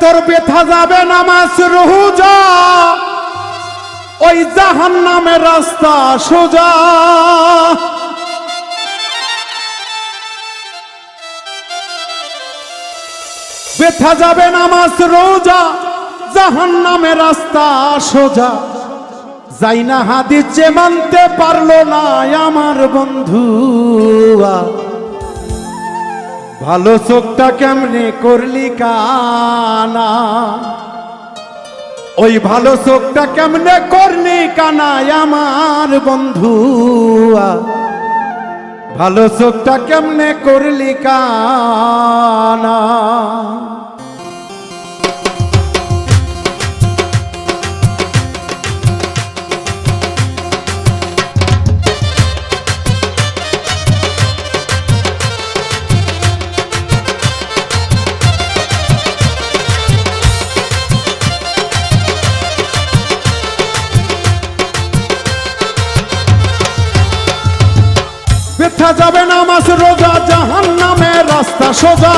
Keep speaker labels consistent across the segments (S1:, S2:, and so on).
S1: তোর ব্যথা যাবে নামাজ রুজা। ওই জাহান নামের রাস্তা সোজা। ব্যথা যাবে নামাজ রোজা জাহান নামের রাস্তা সোজা। যাই না হাদিস যে মানতে পারল না আমার বন্ধু ভালো চোখটা কেমনে করলি কানা? ওই ভালো চোখটা কেমনে করলি কানা আমার বন্ধু? ভালো চোখটা কেমনে করলি কানা? ব্যথা যাবে নামাজ রোজা জাহান নামে রাস্তা সোজা।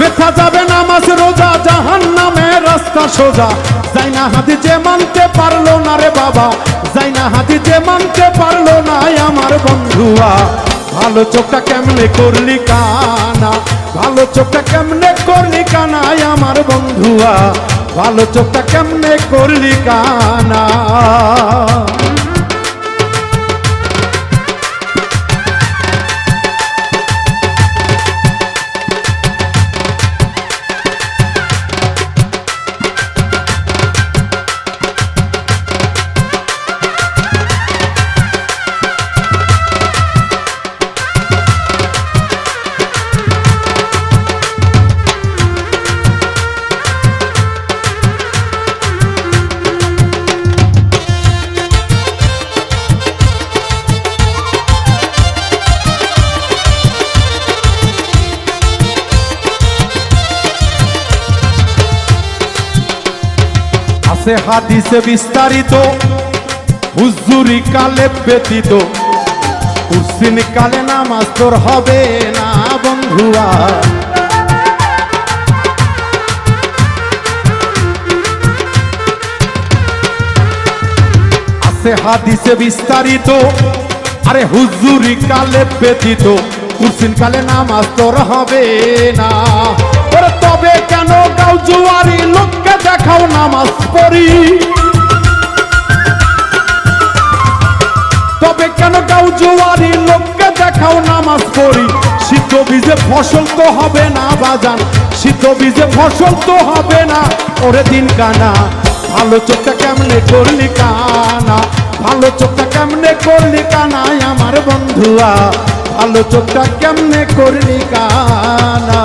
S1: দেখা যাবে নামাজ রোজা জাহান নামে রাস্তা সোজা। যাই না হাতি যে মানতে পারল না রে বাবা যাই না হাতি যে মানতে পারল না আমার বন্ধুয়া। ভালো চোখটা কেমনে করলি কানা, ভালো চোখটা কেমনে করলি কানা আমার বন্ধুয়া। ভালো চোখটা কেমনে করলি কানা। আছে হাদিসে বিস্তারিত, হুজুরি কালে ব্যতীত। কুসিন কালে নামাজ তোর হবে না বন্ধুয়া আছে হাদিসে বিস্তারিত, আরে হুজুরি কালে ব্যতীত। কুসিন কালে নামাজ তোর হবে না। তবে কেন লোককে পড়ি তবে কেন গাও জুয়ারি, লোককে দেখাও নামাজ পড়ি। শীত বীজে ফসল তো হবে না বাজান শীত বীজে ফসল তো হবে না। ওরে দিন কানা, ভালো চোখটা কেমনে করলি কানা? ভালো চোখটা কেমনে করলি কানাই আমার বন্ধুয়া ভালো চোখটা কেমনে করলি কানা?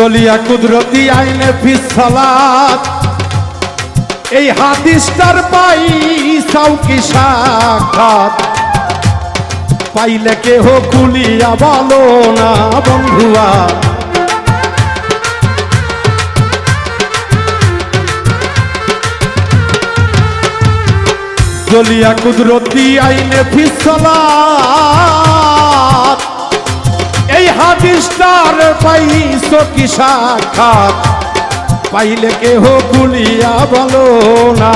S1: জলিয়া কুদরতি আইনে ফিসালাত এই হাদিসটার পাই সাউকি সাক্ষাৎ? পাইলে কেহ খুলিয়া বলো না বন্ধুয়া। জলিয়া কুদরতি আইনে ফিসালাত হাদিসটার পাইছ কি সাক্ষাৎ? পাইলে কেহ গুলিয়া বলো না।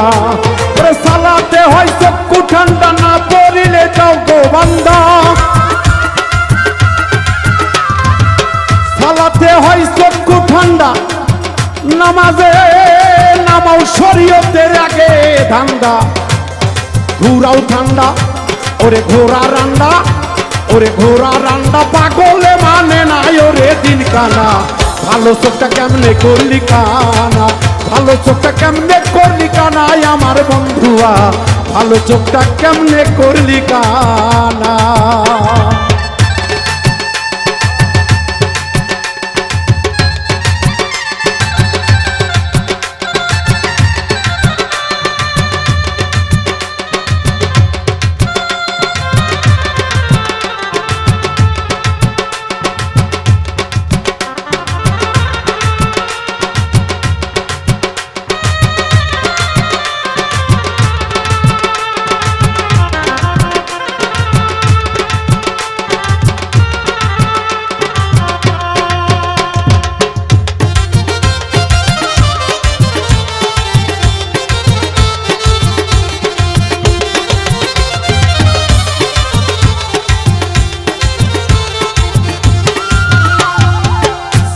S1: সালাতে হয় চক্ষু ঠান্ডা না পড়িলে যাও গো বান্দা। সালাতে হয় চক্ষু ঠান্ডা নামাজে নামাও শরীয়তের আগে ধান্দা। ঘুরাও ঠান্ডা, ওরে ঘোরা রান্ডা। ওরে ঘোড়া রান্না পাগলে মানে নাই ওরে দিন কানা ভালো চোখটা কেমনে করলি কানা? ভালো চোখটা কেমনে করলি কানাই আমার বন্ধুয়া। ভালো চোখটা কেমনে করলি কানা?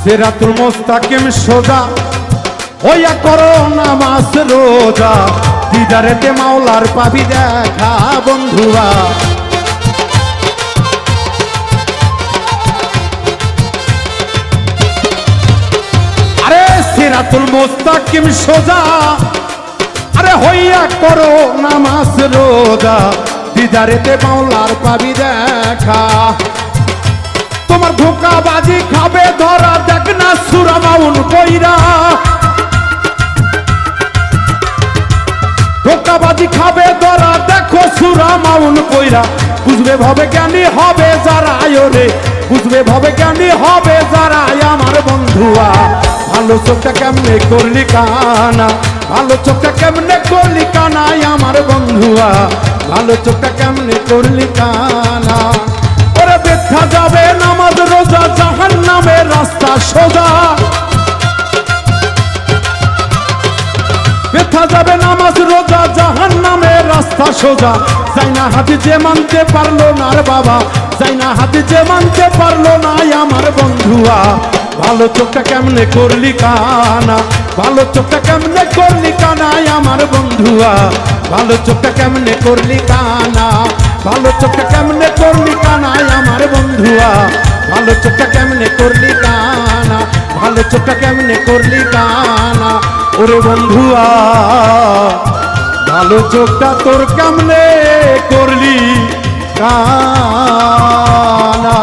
S1: সেরাতুল মোস্তাকিম সোজা, হইয়া করো নামাজ রোজা। দিদারেতে মাওলার পাবি দেখা, বন্ধুরা। আরে সিরাতুল মোস্তাকিম সোজা, আরে হইয়া করো নামাজ রোজা। দিদারেতে মাওলার পাবি দেখা। তোমার ধোকাবাজি খাবে ধরা না সুরা মাউন কইরা। ধোকাবাজি খাবে ধরা দেখো সুরা মাউন কইরা। বুঝবে ভাবে জ্ঞানী হবে যারা রে। বুঝবে ভাবে জ্ঞানী হবে যারা, আমার বন্ধুয়া। ভালো চোখটা কেমনে করলি কানা? ভালো চোখটা কেমনে করলি কানাই আমার বন্ধুয়া? ভালো চোখটা কেমনে করলি কানা? ওরে দেখা যাবে রাস্তা সোজা। ব্যথা যাবে নামাজ, রোজা জাহান নামে রাস্তা সোজা। যাই না হাতে যে মানতে পারল না বাবা যাই না হাতে যে মানতে পারল না আমার বন্ধুয়া। ভালো চোখটা কেমনে করলি কানা, ভালো চোখটা কেমনে করলি কানাই আমার বন্ধুয়া। ভালো চোখটা কেমনে করলি কানা, ভালো চোখটা কেমনে করলি কানাই আমার বন্ধুয়া। ভালো চোখটা কেমনে করলি কানা? ভালো চোখটা কেমনে করলি কানা? ওরে বন্ধুয়া, ভালো চোখটা তোর কেমনে করলি কানা?